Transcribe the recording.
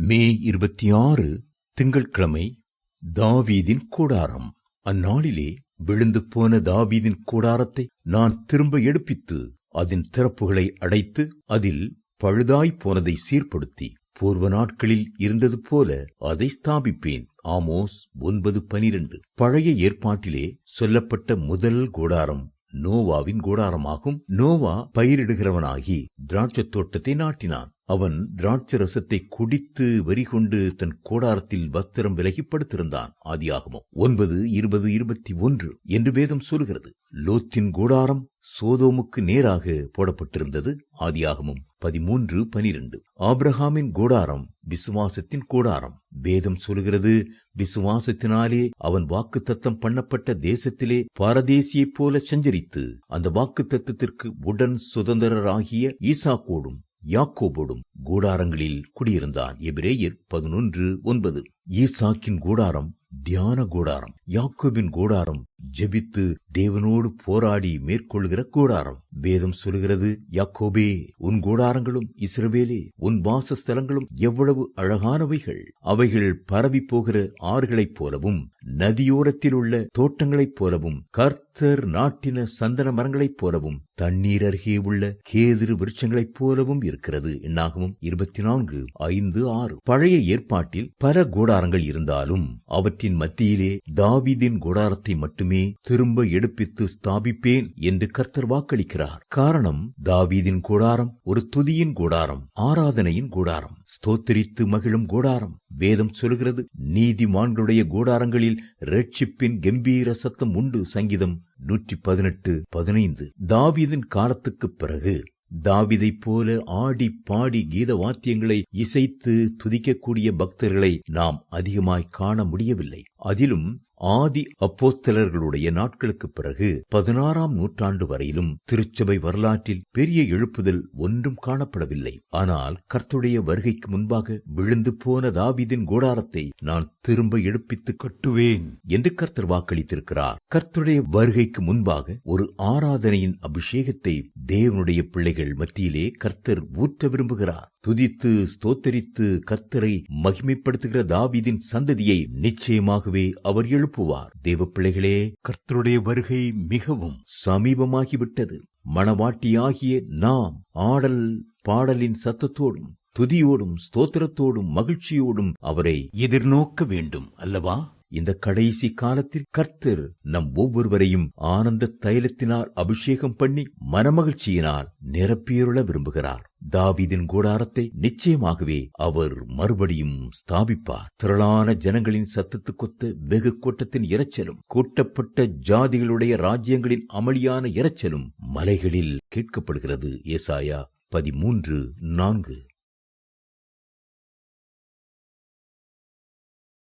மே இருபத்தி ஆறு திங்கட்கிழமை தாவீதின் கூடாரம். அந்நாளிலே விழுந்து போன தாவீதின் கூடாரத்தை நான் திரும்ப எடுப்பித்து அதன் திறப்புகளை அடைத்து அதில் பழுதாய் போனதை சீர்படுத்தி பூர்வ நாட்களில் இருந்தது போல அதை ஸ்தாபிப்பேன். ஆமோஸ் ஒன்பது பனிரெண்டு. பழைய ஏற்பாட்டிலே சொல்லப்பட்ட முதல் கூடாரம் நோவாவின் கூடாரமாகும். நோவா பயிரிடுகிறவனாகி திராட்சத் தோட்டத்தை நாட்டினான். அவன் திராட்சரசத்தை குடித்து வரி கொண்டு தன் கோடாரத்தில் வஸ்திரம் விலகி படுத்திருந்தான் ஆதியாகமோ ஒன்பது இருபது இருபத்தி ஒன்று என்று வேதம் சொல்கிறது. லோத்தின் கூடாரம் சோதோமுக்கு நேராக போடப்பட்டிருந்தது. ஆதியாகமும் பதிமூன்று பனிரெண்டு. ஆப்ரஹாமின் கூடாரம் விசுவாசத்தின் கூடாரம். வேதம் சொல்கிறது விசுவாசத்தினாலே அவன் வாக்கு தத்தம் பண்ணப்பட்ட தேசத்திலே பாரதேசியைப் போல சஞ்சரித்து அந்த வாக்கு தத்தத்திற்கு உடன் சுதந்திரராகிய ஈசாக்கோடும் யாக்கோபோடும் கூடாரங்களில் குடியிருந்தான். எபிரேயர் பதினொன்று ஒன்பது. ஈசாக்கின் கூடாரம் தியான கூடாரம் யாக்கோபின் கூடாரம் ஜெபித்து தேவனோடு போராடி மேற்கொள்கிற கூடாரம். வேதம் சொல்கிறது யாக்கோபே உன் கூடாரங்களும் இஸ்ரவேலே உன் வாசஸ்தலங்களும் எவ்வளவு அழகானவைகள். அவைகள் பரவி போகிற ஆறுகளைப் போலவும் நதியோரத்தில் உள்ள தோட்டங்களைப் போலவும் கர்த்தர் நாட்டின சந்தன மரங்களைப் போலவும் தண்ணீர் அருகே உள்ள கேதிரு விருட்சங்களைப் போலவும் இருக்கிறது. என்னாகவும் இருபத்தி நான்கு ஐந்து ஆறு. பழைய ஏற்பாட்டில் பல கூடாரங்கள் இருந்தாலும் அவற்றின் மத்தியிலே தாவிதின் கூடாரத்தை மட்டும் திரும்ப எடுப்பித்து ஸ்தாபிப்பேன் என்று கர்த்தர் வாக்களிக்கிறார். காரணம் தாவீதின் கூடாரம் ஒரு துதியின் கூடாரம் ஆராதனையின் கூடாரம் ஸ்தோத்திரித்து மகிழும் கூடாரம். வேதம் சொல்கிறது நீதிமான்களுடைய கூடாரங்களில் ரட்சிப்பின் கம்பீர சத்தம் உண்டு. சங்கீதம் நூற்றி பதினெட்டு பதினைந்து. தாவீதின் காலத்துக்குப் பிறகு தாவிதைப் போல ஆடி பாடி கீத வாத்தியங்களை இசைத்து துதிக்கக்கூடிய பக்தர்களை நாம் அதிகமாய் காண முடியவில்லை. அதிலும் ஆதி அப்போஸ்தலர்களுடைய நாட்களுக்குப் பிறகு பதினாறாம் நூற்றாண்டு வரையிலும் திருச்சபை வரலாற்றில் பெரிய எழுப்புதல் ஒன்றும் காணப்படவில்லை. ஆனால் கர்த்துடைய வருகைக்கு முன்பாக விழுந்து போன தாவிதின் கூடாரத்தை நான் திரும்ப எடுப்பித்து கட்டுவேன் என்று கர்த்தர் வாக்களித்திருக்கிறார். கர்த்துடைய வருகைக்கு முன்பாக ஒரு ஆராதனையின் அபிஷேகத்தை தேவனுடைய பிள்ளைகள் மத்தியிலே கர்த்தர் ஊற்ற விரும்புகிறார். துதித்து ஸ்தோத்தரித்து கர்த்தரை மகிமைப்படுத்துகிற தாவிதின் சந்ததியை நிச்சயமாகவே அவர் எழுப்புவார். தேவ பிள்ளைகளே கர்த்தருடைய வருகை மிகவும் சமீபமாகிவிட்டது. மணவாட்டியாகிய நாம் ஆடல் பாடலின் சத்தத்தோடும் துதியோடும் ஸ்தோத்திரத்தோடும் மகிழ்ச்சியோடும் அவரை எதிர்நோக்க வேண்டும் அல்லவா? இந்த கடைசி காலத்தில் கர்த்தர் நம் ஒவ்வொருவரையும் ஆனந்த தைலத்தினால் அபிஷேகம் பண்ணி மனமகிழ்ச்சியினால் நிரப்பியருள விரும்புகிறார். தாவிதின் கூடாரத்தை நிச்சயமாகவே அவர் மறுபடியும் ஸ்தாபிப்பார். திரளான ஜனங்களின் சத்தத்துக்கொத்த வெகு கூட்டத்தின் இரைச்சலும் கூட்டப்பட்ட ஜாதிகளுடைய ராஜ்யங்களின் அமளியான இரைச்சலும் மலைகளில் கேட்கப்படுகிறது. ஏசாயா பதிமூன்று நான்கு.